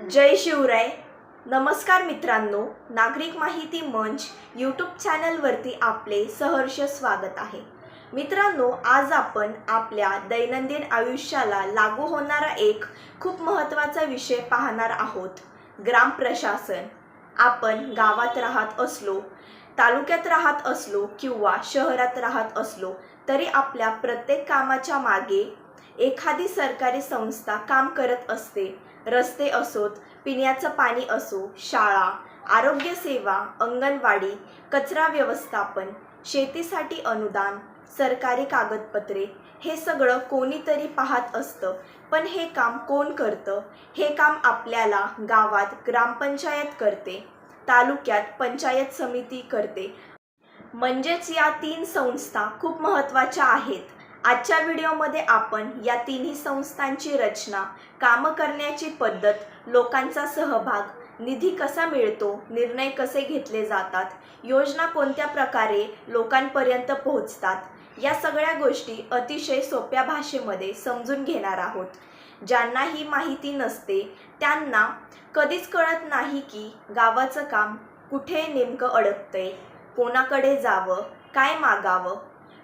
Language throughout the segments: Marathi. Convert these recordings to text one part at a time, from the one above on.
जय शिवराय. नमस्कार मित्रांनो नागरिक माहिती मंच यूट्यूब चॅनलवरती आपले सहर्ष स्वागत आहे. मित्रांनो आज आपण आपल्या दैनंदिन आयुष्याला लागू होणारा एक खूप महत्त्वाचा विषय पाहणार आहोत. ग्राम प्रशासन. आपण गावात राहत असलो तालुक्यात राहत असलो किंवा शहरात राहत असलो तरी आपल्या प्रत्येक कामाच्या मागे एखादी सरकारी संस्था काम करत असते रस्ते असोत पिण्याचं पाणी असो शाळा आरोग्यसेवा अंगणवाडी कचरा व्यवस्थापन शेतीसाठी अनुदान सरकारी कागदपत्रे हे सगळं कोणीतरी पाहत असतं. पण हे काम कोण करतं? हे काम आपल्याला गावात ग्रामपंचायत करते तालुक्यात पंचायत समिती करते. म्हणजेच या तीन संस्था खूप महत्त्वाच्या आहेत. आजच्या व्हिडिओमध्ये आपण या तिन्ही संस्थांची रचना कामं करण्याची पद्धत लोकांचा सहभाग निधी कसा मिळतो निर्णय कसे घेतले जातात योजना कोणत्या प्रकारे लोकांपर्यंत पोहोचतात या सगळ्या गोष्टी अतिशय सोप्या भाषेमध्ये समजून घेणार आहोत. ज्यांना ही माहिती नसते त्यांना कधीच कळत नाही की गावाचं काम कुठे नेमकं अडकतंय कोणाकडे जावं काय मागावं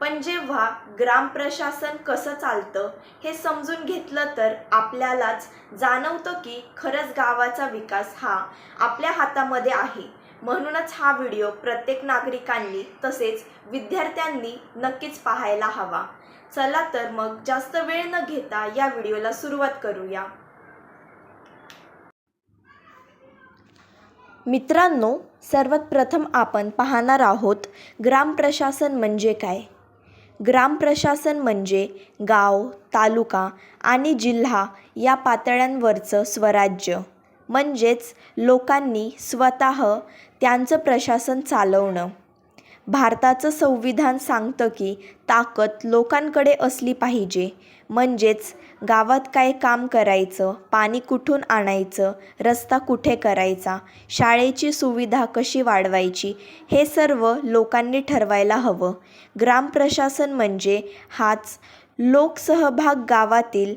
पण जेव्हा ग्रामप्रशासन कसं चालतं हे समजून घेतलं तर आपल्यालाच जाणवतं की खरंच गावाचा विकास हा आपल्या हातामध्ये आहे. म्हणूनच हा व्हिडिओ प्रत्येक नागरिकांनी तसेच विद्यार्थ्यांनी नक्कीच पाहायला हवा. चला तर मग जास्त वेळ न घेता या व्हिडिओला सुरुवात करूया. मित्रांनो सर्वात प्रथम आपण पाहणार आहोत ग्रामप्रशासन म्हणजे काय? ग्रामप्रशासन म्हणजे गाव तालुका आणि जिल्हा या पातळ्यांवरचं स्वराज्य. म्हणजेच लोकांनी स्वतः त्यांचं प्रशासन चालवणं. भारताचं संविधान सांगतं की ताकद लोकांकडे असली पाहिजे. म्हणजेच गावात काय काम करायचं? पाणी कुठून आणायचं? रस्ता कुठे करायचा? शाळेची सुविधा कशी वाढवायची? हे सर्व लोकांनी ठरवायला हवं. ग्रामप्रशासन म्हणजे हाच. लोकसहभाग गावातील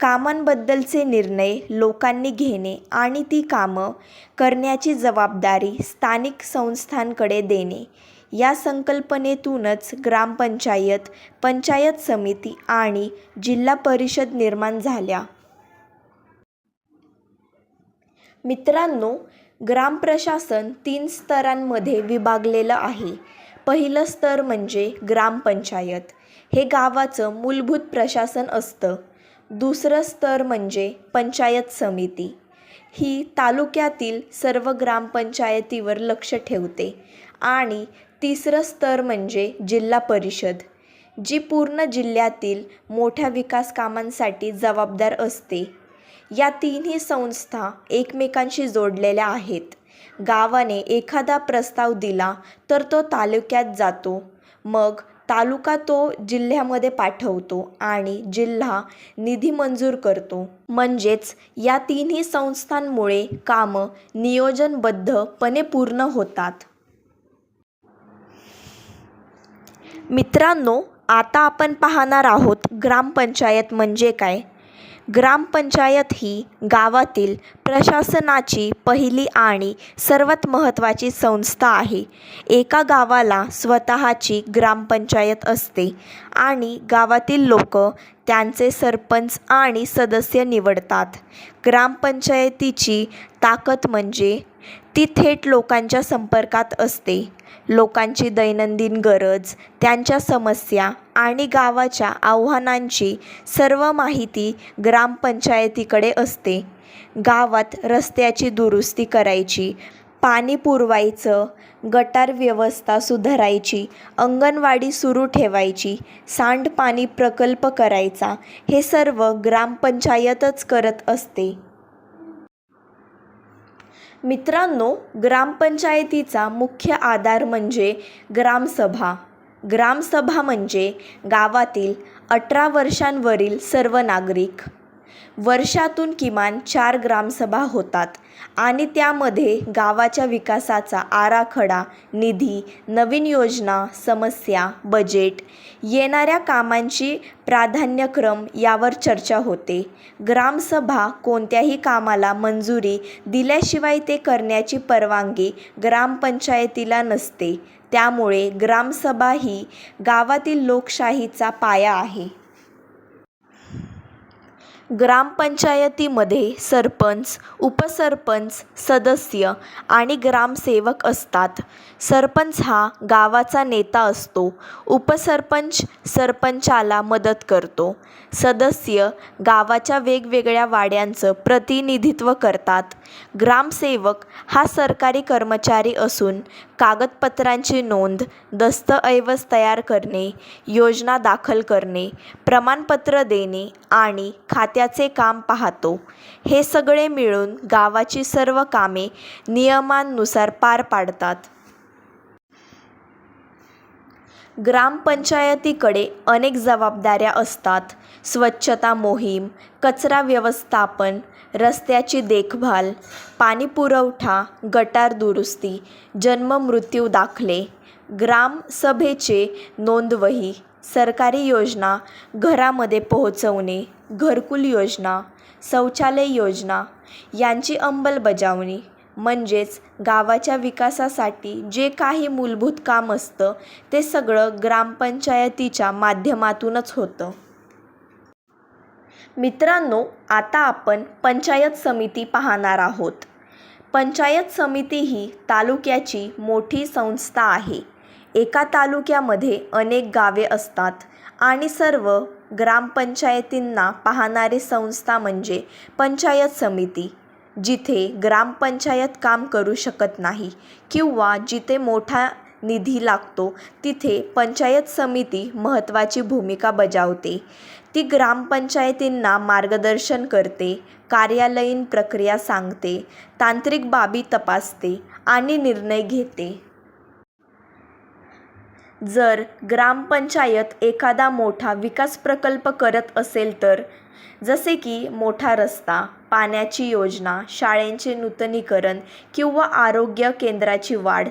कामांबद्दलचे निर्णय लोकांनी घेणे आणि ती कामं करण्याची जबाबदारी स्थानिक संस्थांकडे देणे. या संकल्पनेतूनच ग्रामपंचायत पंचायत समिती आणि जिल्हा परिषद निर्माण झाल्या. मित्रांनो ग्रामप्रशासन तीन स्तरांमध्ये विभागलेलं आहे. पहिलं स्तर म्हणजे ग्रामपंचायत. हे गावाचं मूलभूत प्रशासन असतं. दुसरं स्तर म्हणजे पंचायत समिती. ही तालुक्यातील सर्व ग्रामपंचायतीवर लक्ष ठेवते आणि तिसरं स्तर म्हणजे जिल्हा परिषद जी पूर्ण जिल्ह्यातील मोठ्या विकास कामांसाठी जबाबदार असते. या तिन्ही संस्था एकमेकांशी जोडलेल्या आहेत. गावाने एखादा प्रस्ताव दिला तर तो तालुक्यात जातो. मग तालुका तो जिल्ह्यामध्ये पाठवतो आणि जिल्हा निधी मंजूर करतो. म्हणजेच या तिन्ही संस्थांमुळे कामं नियोजनबद्धपणे पूर्ण होतात. मित्रांनो आता आपण पाहणार आहोत ग्रामपंचायत म्हणजे काय? ग्रामपंचायत ही गावातील प्रशासनाची पहिली आणि सर्वात महत्त्वाची संस्था आहे. एका गावाला स्वतःची ग्रामपंचायत असते आणि गावातील लोक त्यांचे सरपंच आणि सदस्य निवडतात. ग्रामपंचायतीची ताकद म्हणजे ती थेट लोकांच्या संपर्कात असते. लोकांची दैनंदिन गरज त्यांच्या समस्या आणि गावाच्या आव्हानांची सर्व माहिती ग्रामपंचायतीकडे असते. गावात रस्त्याची दुरुस्ती करायची पाणी पुरवायचं गटार व्यवस्था सुधारायची अंगणवाडी सुरू ठेवायची सांडपाणी प्रकल्प करायचा हे सर्व ग्रामपंचायतच करत असते. मित्रांनो ग्रामपंचायतीचा मुख्य आधार म्हणजे ग्रामसभा. ग्रामसभा म्हणजे गावातील अठरा वर्षांवरील सर्व नागरिक. वर्षातून किमान चार ग्रामसभा होतात आणि त्यामध्ये गावाच्या विकासाचा आराखडा निधी नवीन योजना समस्या बजेट येणाऱ्या कामांची प्राधान्यक्रम यावर चर्चा होते. ग्रामसभा कोणत्याही कामाला मंजुरी दिल्याशिवाय ते करण्याची परवानगी ग्रामपंचायतीला नसते. त्यामुळे ग्रामसभा ही गावातील लोकशाहीचा पाया आहे. ग्रामपंचायतीमध्ये सरपंच उपसरपंच सदस्य आणि ग्रामसेवक असतात. सरपंच हा गावाचा नेता असतो. उपसरपंच सरपंचाला मदत करतो. सदस्य गावाच्या वेगवेगळ्या वाड्यांचं प्रतिनिधित्व करतात. ग्रामसेवक हा सरकारी कर्मचारी असून कागदपत्रांची नोंद दस्तऐवज तयार करणे योजना दाखल करणे प्रमाणपत्र देणे आणि खात्याचे काम पाहतो. हे सगळे मिळून गावाची सर्व कामे नियमांनुसार पार पाडतात. ग्रामपंचायतीकडे अनेक जबाबदाऱ्या असतात. स्वच्छता मोहीम कचरा व्यवस्थापन रस्त्याची देखभाल पाणीपुरवठा गटार दुरुस्ती जन्म मृत्यू दाखले ग्रामसभेचे नोंदवही सरकारी योजना घरामध्ये पोहोचवणे घरकुल योजना शौचालय योजना यांची अंमलबजावणी म्हणजेच गावाच्या विकासासाठी जे काही मूलभूत काम असतं ते सगळं ग्रामपंचायतीच्या माध्यमातूनच होतं. मित्रांनो आता आपण पंचायत समिती पाहणार आहोत. पंचायत समिती ही तालुक्याची मोठी संस्था आहे. एका तालुक्यामध्ये अनेक गावे असतात आणि सर्व ग्रामपंचायतींना पाहणारी संस्था म्हणजे पंचायत समिती जिथे ग्रामपंचायत काम करू शकत नाही किंवा जिथे मोठा निधी लागतो तिथे पंचायत समिती महत्त्वाची भूमिका बजावते. ती ग्रामपंचायतींना मार्गदर्शन करते कार्यालयीन प्रक्रिया सांगते तांत्रिक बाबी तपासते आणि निर्णय घेते. जर ग्रामपंचायत एखादा मोठा विकास प्रकल्प करत असेल तर? जसे की मोठा रस्ता पाण्याची योजना शाळेंचे नूतनीकरण किंवा आरोग्य केंद्राची वाढ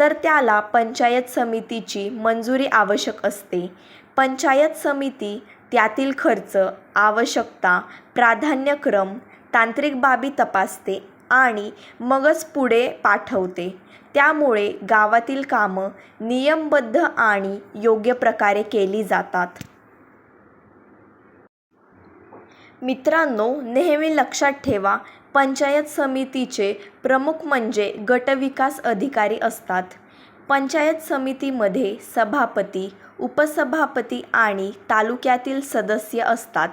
तर त्याला पंचायत समितीची मंजुरी आवश्यक असते. पंचायत समिती त्यातील खर्च आवश्यकता प्राधान्यक्रम तांत्रिक बाबी तपासते. आणि मगच पुढे पाठवते. त्यामुळे गावातील कामं नियमबद्ध आणि योग्य प्रकारे केली जातात. मित्रांनो नेहमी लक्षात ठेवा पंचायत समितीचे प्रमुख म्हणजे गटविकास अधिकारी असतात. पंचायत समितीमध्ये सभापती उपसभापती आणि तालुक्यातील सदस्य असतात.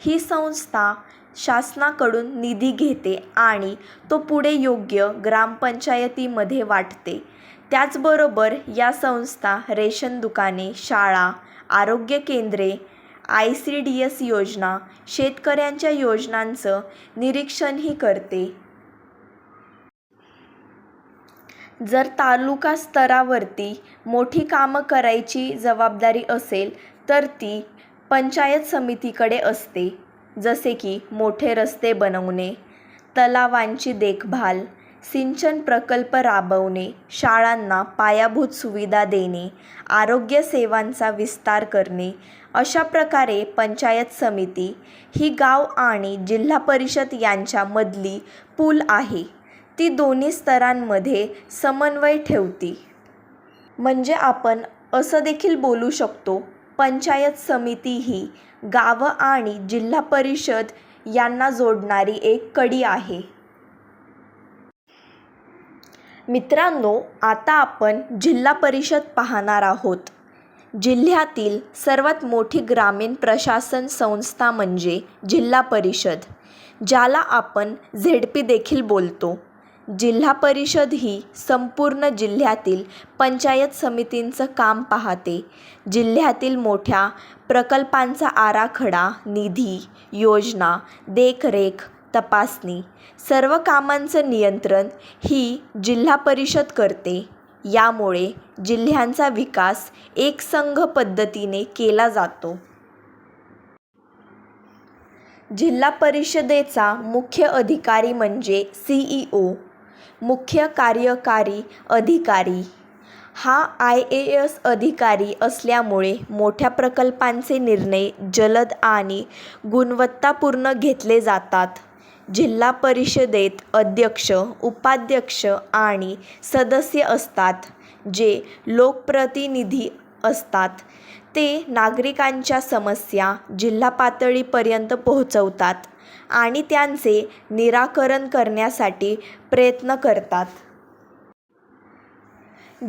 ही संस्था शासनाकडून निधी घेते आणि तो पुढे योग्य ग्रामपंचायतीमध्ये वाटते. त्याचबरोबर या संस्था रेशन दुकाने शाळा आरोग्य केंद्रे आय सी डी एस योजना शेतकऱ्यांच्या योजनांचं निरीक्षणही करते. जर तालुका स्तरावरती मोठी कामं करायची जबाबदारी असेल तर ती पंचायत समितीकडे असते. जसे की मोठे रस्ते बनवणे तलावांची देखभाल सिंचन प्रकल्प राबवणे शाळांना पायाभूत सुविधा देणे आरोग्य सेवांचा विस्तार करणे अशा प्रकारे पंचायत समिती ही गाव आणि जिल्हा परिषद यांच्यामधली पूल आहे. ती दोन्ही स्तरांमध्ये समन्वय ठेवते. म्हणजे आपण असं देखील बोलू शकतो पंचायत समिती ही गावं आणि जिल्हा परिषद यांना जोडणारी एक कडी आहे. मित्रांनो आता आपण जिल्हा परिषद पाहणार आहोत. जिल्ह्यातील सर्वात मोठी ग्रामीण प्रशासन संस्था म्हणजे जिल्हा परिषद ज्याला आपण झेड पी देखील बोलतो. जिल्हा परिषद ही संपूर्ण जिल्ह्यातील पंचायत समितींचं काम पाहते. जिल्ह्यातील मोठ्या प्रकल्पांचा आराखडा निधी योजना देखरेख तपासणी सर्व कामांचं नियंत्रण ही जिल्हा परिषद करते. यामुळे जिल्ह्यांचा विकास एकसंघ पद्धतीने केला जातो. जिल्हा परिषदेचा मुख्य अधिकारी म्हणजे सी ई ओ मुख्य कार्यकारी अधिकारी. हा आय ए एस अधिकारी असल्यामुळे मोठ्या प्रकल्पांचे निर्णय जलद आणि गुणवत्तापूर्ण घेतले जातात. जिल्हा परिषदेत अध्यक्ष उपाध्यक्ष आणि सदस्य असतात जे लोकप्रतिनिधी असतात. ते नागरिकांच्या समस्या जिल्हा पातळीपर्यंत पोहोचवतात. आणि त्यांचे निराकरण करण्यासाठी प्रयत्न करतात.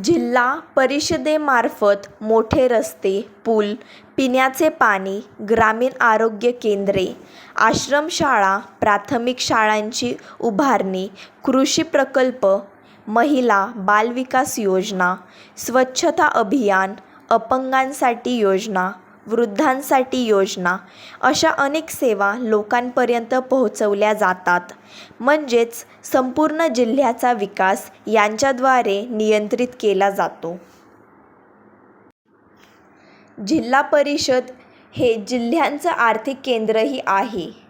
जिल्हा परिषदेमार्फत मोठे रस्ते पूल पिण्याचे पाणी ग्रामीण आरोग्य केंद्रे आश्रमशाळा प्राथमिक शाळांची उभारणी कृषी प्रकल्प महिला बालविकास योजना स्वच्छता अभियान अपंगांसाठी योजना वृद्धांसाठी योजना. अशा अनेक सेवा लोकांपर्यंत पोहोचवल्या जातात. म्हणजेच संपूर्ण जिल्ह्याचा विकास यांच्याद्वारे नियंत्रित केला जातो. जिल्हा परिषद हे जिल्ह्यांचं आर्थिक केंद्रही आहे.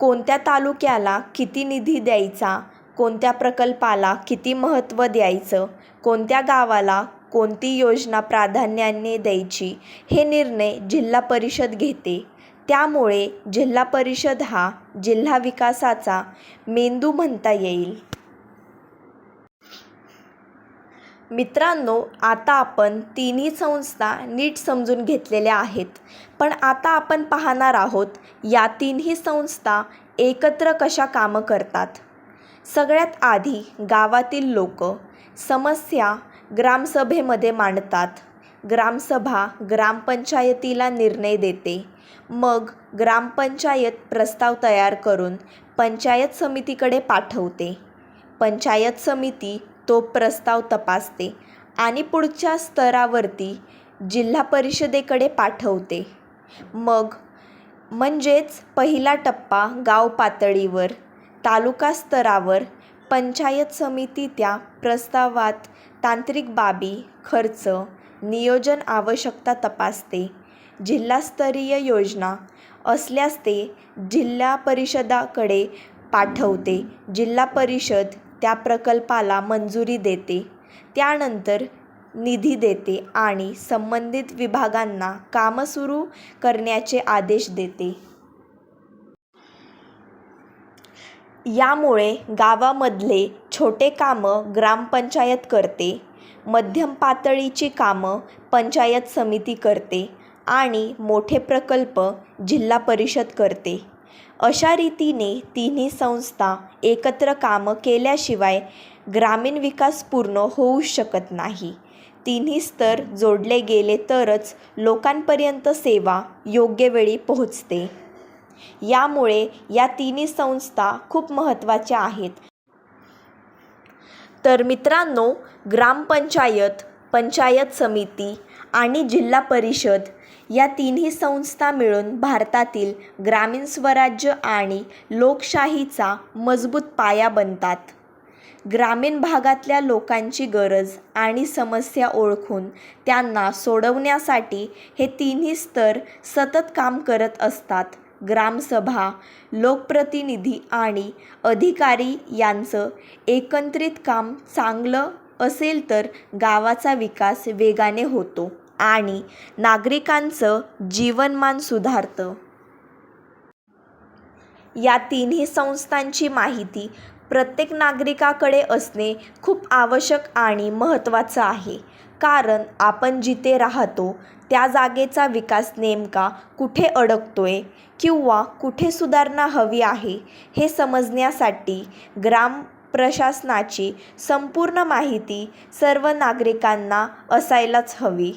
कोणत्या तालुक्याला किती निधी द्यायचा कोणत्या प्रकल्पाला किती महत्त्व द्यायचं कोणत्या गावाला कोणती योजना प्राधान्याने द्यायची हे निर्णय जिल्हा परिषद घेते. त्यामुळे जिल्हा परिषद हा जिल्हा विकासाचा मेंदू म्हणता येईल. मित्रांनो आता आपण तिन्ही संस्था नीट समजून घेतलेल्या आहेत. पण आता आपण पाहणार आहोत या तिन्ही संस्था एकत्र कशा कामं करतात? सगळ्यात आधी गावातील लोक समस्या ग्रामसभेमध्ये मांडतात. ग्रामसभा ग्रामपंचायतीला निर्णय देते. मग ग्रामपंचायत प्रस्ताव तयार करून पंचायत समितीकडे पाठवते. पंचायत समिती तो प्रस्ताव तपासते आणि पुढच्या स्तरावरती जिल्हा परिषदेकडे पाठवते. मग म्हणजेच पहिला टप्पा गाव पातळीवर तालुका स्तरावर पंचायत समिती त्या प्रस्तावात तांत्रिक बाबी खर्च नियोजन आवश्यकता तपासते. जिल्हास्तरीय योजना असल्यास ते जिल्हा परिषदाकडे पाठवते. जिल्हा परिषद त्या प्रकल्पाला मंजुरी देते. त्यानंतर निधी देते आणि संबंधित विभागांना कामं सुरू करण्याचे आदेश देते. यामुळे गावामधले छोटे कामं ग्रामपंचायत करते मध्यम पातळीची कामं पंचायत समिती करते आणि मोठे प्रकल्प जिल्हा परिषद करते. अशा रीतीने तिन्ही संस्था एकत्र कामं केल्याशिवाय ग्रामीण विकास पूर्ण होऊ शकत नाही. तिन्ही स्तर जोडले गेले तरच लोकांपर्यंत सेवा योग्य वेळी पोहोचते. यामुळे या तिन्ही संस्था खूप महत्त्वाच्या आहेत. तर मित्रांनो ग्रामपंचायत पंचायत समिती आणि जिल्हा परिषद या तिन्ही संस्था मिळून भारतातील ग्रामीण स्वराज्य आणि लोकशाहीचा मजबूत पाया बनतात. ग्रामीण भागातल्या लोकांची गरज आणि समस्या ओळखून त्यांना सोडवण्यासाठी हे तिन्ही स्तर सतत काम करत असतात. ग्रामसभा लोकप्रतिनिधी आणि अधिकारी यांचं एकत्रित काम चांगलं असेल तर गावाचा विकास वेगाने होतो आणि नागरिकांचं जीवनमान सुधारतं. या तिन्ही संस्थांची माहिती प्रत्येक नागरिकाकडे असणे खूप आवश्यक आणि महत्त्वाचं आहे. कारण आपण जिथे राहतो त्या जागेचा विकास नेमका कुठे अडकतोय किंवा कुठे सुधारणा हवी आहे हे समजण्यासाठी ग्राम प्रशासनाची संपूर्ण माहिती सर्व नागरिकांना असायलाच हवी.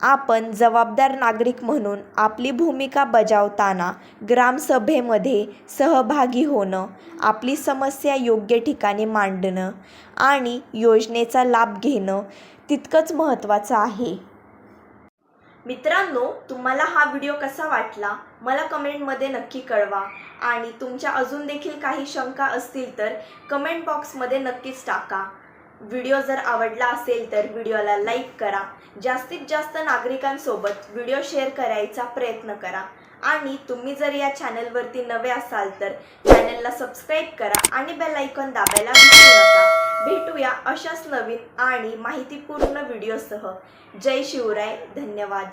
आपण जबाबदार नागरिक म्हणून आपली भूमिका बजावताना ग्रामसभेमध्ये सहभागी होणं आपली समस्या योग्य ठिकाणी मांडणं आणि योजनेचा लाभ घेणं तितकंच महत्त्वाचं आहे. मित्रांनो तुम्हाला हा व्हिडिओ कसा वाटला? मला कमेंटमध्ये नक्की कळवा. आणि तुमच्या अजून देखील काही शंका असतील तर कमेंट बॉक्समध्ये नक्कीच टाका. व्हिडिओ जर आवडला असेल तर व्हिडिओला लाईक करा. जास्तीत जास्त नागरिकांसोबत व्हिडिओ शेअर करायचा प्रयत्न करा. आणि तुम्ही जर या चॅनलवरती नवे असाल तर चॅनलला सबस्क्राईब करा आणि बेल आयकॉन दाबायला विसरू नका. भेटूया अशाच नवीन आणि माहितीपूर्ण व्हिडिओसह जय शिवराय धन्यवाद.